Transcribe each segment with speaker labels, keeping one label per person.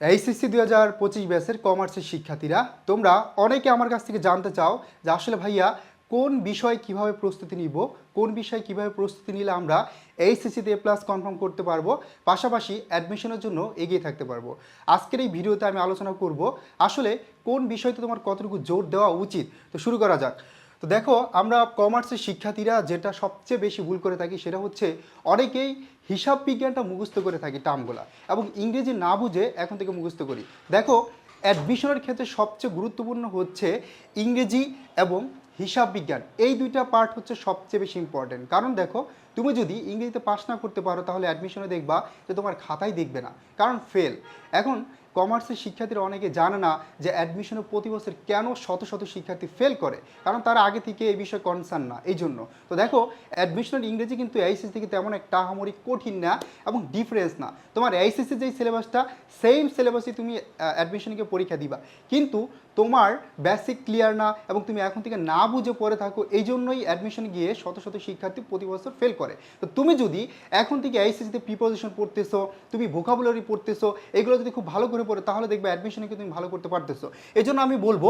Speaker 1: HSC দুই হাজার পঁচিশ ব্যাচের কমার্সের শিক্ষার্থীরা, তোমরা অনেকে আমার কাছ থেকে জানতে চাও যে আসলে ভাইয়া কোন বিষয় কীভাবে প্রস্তুতি নিব, কোন বিষয় কীভাবে প্রস্তুতি নিলে আমরা এইচএসসিতে এ প্লাস কনফার্ম করতে পারব, পাশাপাশি অ্যাডমিশনের জন্য এগিয়ে থাকতে পারব। আজকের এই ভিডিওতে আমি আলোচনা করব আসলে কোন বিষয়তে তোমার কতটুকু জোর দেওয়া উচিত। তো শুরু করা যাক। তো দেখো, আমরা কমার্সের শিক্ষার্থীরা যেটা সবচেয়ে বেশি ভুল করে থাকি সেটা হচ্ছে অনেকেই হিসাব বিজ্ঞানটা মুখস্থ করে থাকি টার্মগুলা এবং ইংরেজি না বুঝে এখন থেকে মুখস্থ করি। দেখো, অ্যাডমিশনের ক্ষেত্রে সবচেয়ে গুরুত্বপূর্ণ হচ্ছে ইংরেজি এবং হিসাব বিজ্ঞান। এই দুইটা পার্ট হচ্ছে সবচেয়ে বেশি ইম্পর্টেন্ট কারণ দেখো, তুমি যদি ইংরেজিতে পাস না করতে পারো তাহলে অ্যাডমিশনে দেখবা যে তোমার খাতাই দেখবে না। কারণ ফেল এখন কমার্সের শিক্ষার্থীরা অনেকে জানে না যে অ্যাডমিশনে প্রতি বছর কেন শত শত শিক্ষার্থী ফেল করে, কারণ তারা আগে থেকে এই বিষয়ে কনসার্ন না, এই জন্য। তো দেখো অ্যাডমিশনের ইংরেজি কিন্তু এইচএসসি থেকে তেমন একটা আহামরি কঠিন না এবং ডিফারেন্স না। তোমার এইচএসসি যেই সিলেবাসটা সেম সিলেবাসই তুমি অ্যাডমিশনকে পরীক্ষা দিবা। কিন্তু তোমার বেসিক ক্লিয়ার না এবং তুমি এখন থেকে না বুঝে পড়ে থাকো এই জন্যই অ্যাডমিশন গিয়ে শত শত শিক্ষার্থী প্রতি বছর ফেল করে। তো তুমি যদি এখন থেকে এইচএসসিতে প্রিপোজিশন পড়তেছো, তুমি ভোকাবুলারি পড়তেছো, এগুলো যদি খুব ভালো করে পড়ে, তাহলে দেখবে অ্যাডমিশনে কিন্তু তুমি ভালো করতে পারতেছো। এই জন্য আমি বলব,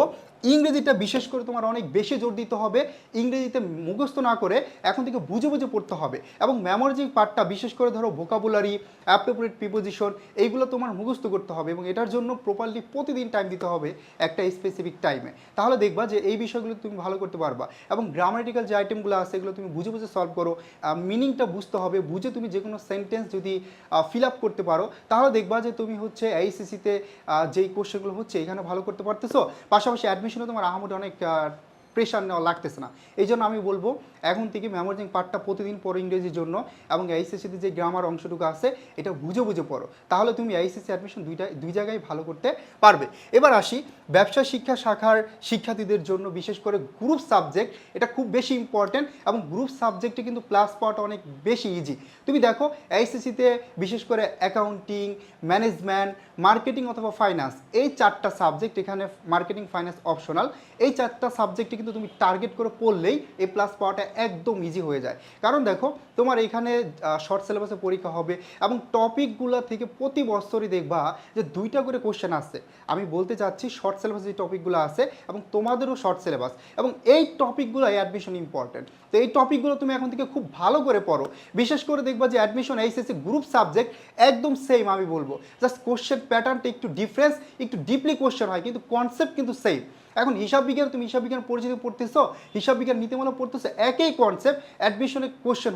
Speaker 1: ইংরেজিটা বিশেষ করে তোমার অনেক বেশি জোর দিতে হবে, ইংরেজিতে মুখস্থ না করে এখন থেকে বুঝে বুঝে পড়তে হবে এবং মেমোরিজিং পার্টটা বিশেষ করে ধরো ভোকাবুলারি অ্যাপ্রোপ্রিয়েট প্রিপোজিশন এইগুলো তোমার মুখস্থ করতে হবে এবং এটার জন্য প্রপারলি প্রতিদিন টাইম দিতে হবে একটা স্পেসিফিক টাইমে তাহলে দেখবা যে এই বিষয়গুলো তুমি ভালো করতে পারবা। এবং গ্রামাটিক্যাল যে আইটেমগুলো আছে, এগুলো তুমি বুঝে বুঝে সলভ করো। মিনিংটা বুঝতে হবে, বুঝে তুমি যে কোনো সেন্টেন্স যদি ফিল আপ করতে পারো, তাহলে দেখবা যে তুমি হচ্ছে এইসিসিতে যেই কোশ্চেনগুলো হচ্ছে, এখানে ভালো করতে পারতেছো। পাশাপাশি অ্যাডমিশনে তোমার আহমদ অনেক প্রেশার নেওয়া লাগতেছে না। এই জন্য আমি বলব, এখন থেকে মেমোরিজিং পার্টটা প্রতিদিন পড়ো ইংরেজির জন্য এবং এইচএসসিতে যে গ্রামার অংশটুকু আছে, এটা বুঝে বুঝে পড়ো। তাহলে তুমি এইচএসসি অ্যাডমিশন দুইটা দুই জায়গায় ভালো করতে পারবে। এবার আসি ব্যবসা শিক্ষা শাখার শিক্ষার্থীদের জন্য বিশেষ করে গ্রুপ সাবজেক্ট এটা খুব বেশি ইম্পর্টেন্ট এবং গ্রুপ সাবজেক্টে কিন্তু প্লাস পাওয়াটা অনেক বেশি ইজি তুমি দেখো এইচএসসিতে বিশেষ করে অ্যাকাউন্টিং ম্যানেজমেন্ট মার্কেটিং অথবা ফাইন্যান্স এই চারটা সাবজেক্ট এখানে মার্কেটিং ফাইন্যান্স অপশনাল এই চারটা সাবজেক্টে কিন্তু তুমি টার্গেট করে পড়লেই এই প্লাস পাওয়াটা একদম ইজি হয়ে যায়। কারণ দেখো, তোমার এখানে শর্ট সিলেবাসে পরীক্ষা হবে এবং টপিকগুলো থেকে প্রতি বছরই দেখবা যে দুইটা করে কোশ্চেন আসছে। আমি বলতে চাচ্ছি শর্ট সিলেবাসে যে টপিকগুলো আছে এবং তোমাদেরও শর্ট সিলেবাস এবং এই টপিকগুলো অ্যাডমিশন ইম্পর্টেন্ট তো এই টপিকগুলো তুমি এখন থেকে খুব ভালো করে পড়ো। বিশেষ করে দেখবা যে অ্যাডমিশন এইচএসসি গ্রুপ সাবজেক্ট একদম সেম আমি বলব। জাস্ট কোশ্চেন প্যাটার্নটা একটু ডিফারেন্স একটু ডিপলি কোশ্চেন হয় কিন্তু কনসেপ্ট কিন্তু সেম এখন হিসাব বিজ্ঞান, তুমি হিসাব বিজ্ঞান পরিচিতি পড়তেছো, হিসাব বিজ্ঞান, নীতিমালা পড়তেছো, একই কনসেপ্ট অ্যাডমিশনে কোশ্চেন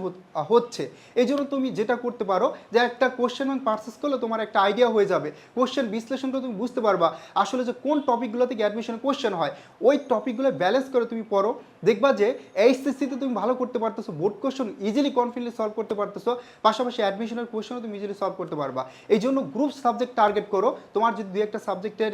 Speaker 1: হচ্ছে। এই জন্য তুমি যেটা করতে পারো যে একটা কোশ্চেন এবং পার্সেস করলে তোমার একটা আইডিয়া হয়ে যাবে। কোশ্চেন বিশ্লেষণ করে তুমি বুঝতে পারবা আসলে যে কোন টপিকগুলো থেকে অ্যাডমিশনে কোশ্চেন হয়। ওই টপিকগুলো ব্যালেন্স করে তুমি পড়ো। দেখবা যে এইচএসসিতে তুমি ভালো করতে পারতেছো board question easily confidently solve করতে পারতেছো, পাশাপাশি অ্যাডমিশনের কোশ্চেনও তুমি ইজিলি সলভ করতে পারবা। এই জন্য গ্রুপ সাবজেক্ট টার্গেট করো। তোমার যদি দুই একটা সাবজেক্টের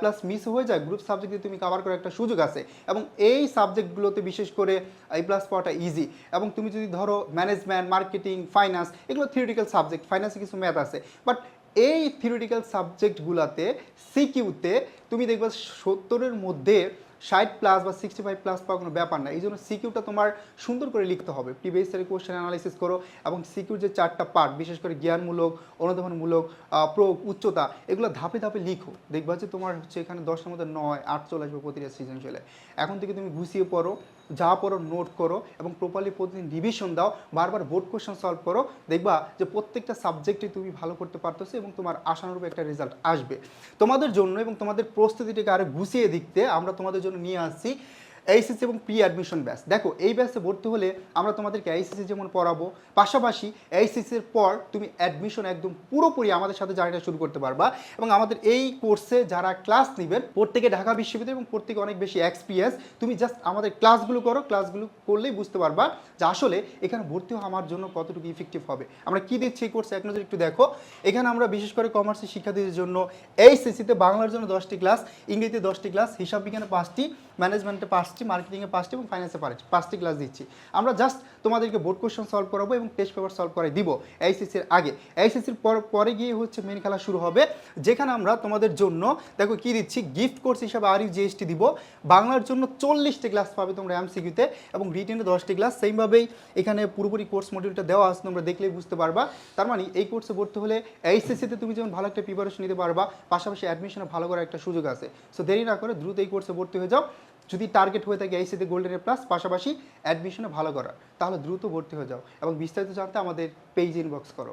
Speaker 1: প্লাস মিস হয়ে যায় গ্রুপ সাবজেক্টে তুমি কভার করার একটা সুযোগ আছে। এবং এই সাবজেক্টগুলোতে বিশেষ করে এই প্লাস পাওয়াটা ইজি এবং তুমি যদি ধরো ম্যানেজমেন্ট মার্কেটিং ফাইন্যান্স এগুলো থিওরিটিক্যাল সাবজেক্ট ফাইন্যান্সে কিছু ম্যাথ আছে। বাট এই থিওরিটিক্যাল সাবজেক্টগুলোতে সিকিউতে তুমি দেখবে সত্তরের মধ্যে ষাট প্লাস বা সিক্সটি ফাইভ প্লাস পাওয়ার কোনো ব্যাপার না। এই জন্য সিকিউটা তোমার সুন্দর করে লিখতে হবে। প্রিভিয়াস ইয়ারের কোয়েশ্চেন অ্যানালাইসিস করো এবং সিকিউর যে চারটা পার্ট বিশেষ করে জ্ঞানমূলক, অনুধাবনমূলক প্রয়োগ, উচ্চতা, এগুলো ধাপে ধাপে লিখো। দেখবা যে তোমার হচ্ছে এখানে দশটার মধ্যে নয়, আট চলে আসবে প্রতিটা চলে এখন থেকে তুমি গুছিয়ে পড়ো। যা পড়ো নোট করো এবং প্রপারলি প্রতিদিন রিভিশন দাও, বারবার বোর্ড কোশ্চেন সলভ করো, দেখবা যে প্রত্যেকটা সাবজেক্টে তুমি ভালো করতে পারতেছো এবং তোমার আশানুরূপ একটা রেজাল্ট আসবে। তোমাদের জন্য এবং তোমাদের প্রস্তুতিটাকে আরও গুছিয়ে দিতে আমরা তোমাদের জন্য নিয়ে আসছি। এইচএসসি এবং প্রি অ্যাডমিশন ব্যাচ দেখো, এই ব্যাচে ভর্তি হলে আমরা তোমাদেরকে এইচএসসি যেমন পড়াবো, পাশাপাশি এইচএসসির পর তুমি অ্যাডমিশন একদম পুরোপুরি আমাদের সাথে জার্নিটা শুরু করতে পারবা এবং আমাদের এই কোর্সে যারা ক্লাস নেবেন, প্রত্যেকে ঢাকা বিশ্ববিদ্যালয় এবং প্রত্যেকে অনেক বেশি এক্সপিরিয়েন্স তুমি জাস্ট আমাদের ক্লাসগুলো করো ক্লাসগুলো করলেই বুঝতে পারবা যে আসলে এখানে ভর্তি হওয়া আমার জন্য কতটুকু ইফেক্টিভ হবে। আমরা কি দিচ্ছি এই কোর্সে এক নজর একটু দেখো। এখানে আমরা বিশেষ করে কমার্সের শিক্ষার্থীদের জন্য এইচএসসিতে বাংলার জন্য দশটি ক্লাস ইংরেজিতে দশটি ক্লাস হিসাব বিজ্ঞানে পাঁচটি ম্যানেজমেন্টে পাঁচটি পাঁচটি মার্কেটিংয়ে পাঁচটি এবং ফাইন্যান্সে পাঁচটি ক্লাস দিচ্ছি। আমরা জাস্ট তোমাদেরকে বোর্ড কোশ্চেন সলভ করাবো এবং টেস্ট পেপার সলভ করে দিব এইচএসসির আগে। এইচএসসির পর পরে গিয়ে হচ্ছে মেন খেলা শুরু হবে, যেখানে আমরা তোমাদের জন্য, দেখো কি দিচ্ছি গিফট কোর্স হিসাবে আর জিএসটি দিব। বাংলার জন্য চল্লিশটি ক্লাস পাবে তোমরা এমসিকিউতে এবং রিটেনে দশটি ক্লাস সেইভাবেই এখানে পুরোপুরি কোর্স মডিউলটা দেওয়া আছে, তোমরা দেখলেই বুঝতে পারবা। তার মানে এই কোর্সে ভর্তি হলে এইচএসসিতে তুমি যেমন ভালো একটা প্রিপারেশন নিতে পারবা, পাশাপাশি অ্যাডমিশনে ভালো করার একটা সুযোগ আছে। সো দেরি না করে দ্রুত এই কোর্সে ভর্তি হয়ে যাও। যদি টার্গেট হয়ে থাকে এইচসিতে গোল্ডেনের প্লাস পাশাপাশি অ্যাডমিশনে ভালো করার, তাহলে দ্রুত ভর্তি হয়ে যাও এবং বিস্তারিত জানতে আমাদের পেজ ইনবক্স করো।